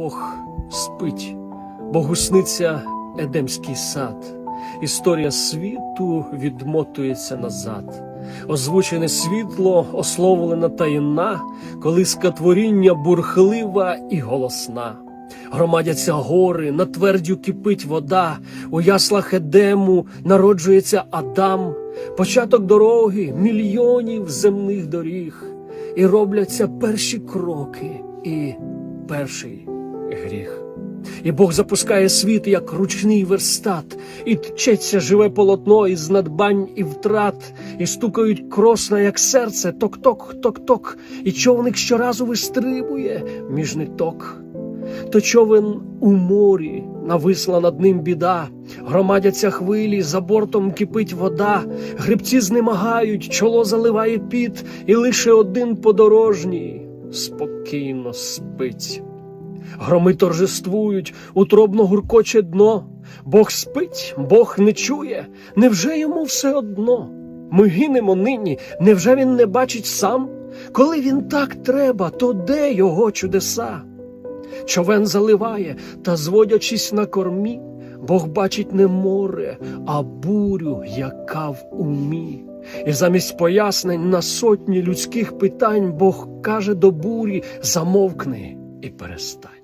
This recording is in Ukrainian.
Бог спить, Богу сниться Едемський сад. Історія світу відмотується назад. Озвучене світло, ословлена таїна, колиска творіння бурхлива і голосна. Громадяться гори, на твердю кипить вода, у яслах Едему народжується Адам, початок дороги мільйонів земних доріг, і робляться перші кроки і перший гріх. І Бог запускає світ як ручний верстат, і тчеться живе полотно із надбань і втрат, і стукають кросна, як серце, ток-ток, ток-ток, і човник щоразу вистрибує між ниток. То човен у морі, нависла над ним біда, громадяться хвилі, за бортом кипить вода, грибці знемагають, чоло заливає піт, і лише один подорожній спокійно спить. Громи торжествують, утробно гуркоче дно. Бог спить, Бог не чує, невже йому все одно? Ми гинемо нині, невже він не бачить сам? Коли він так треба, то де його чудеса? Човен заливає, та зводячись на кормі, Бог бачить не море, а бурю, яка в умі. І замість пояснень на сотні людських питань Бог каже до бурі: замовкни і перестань.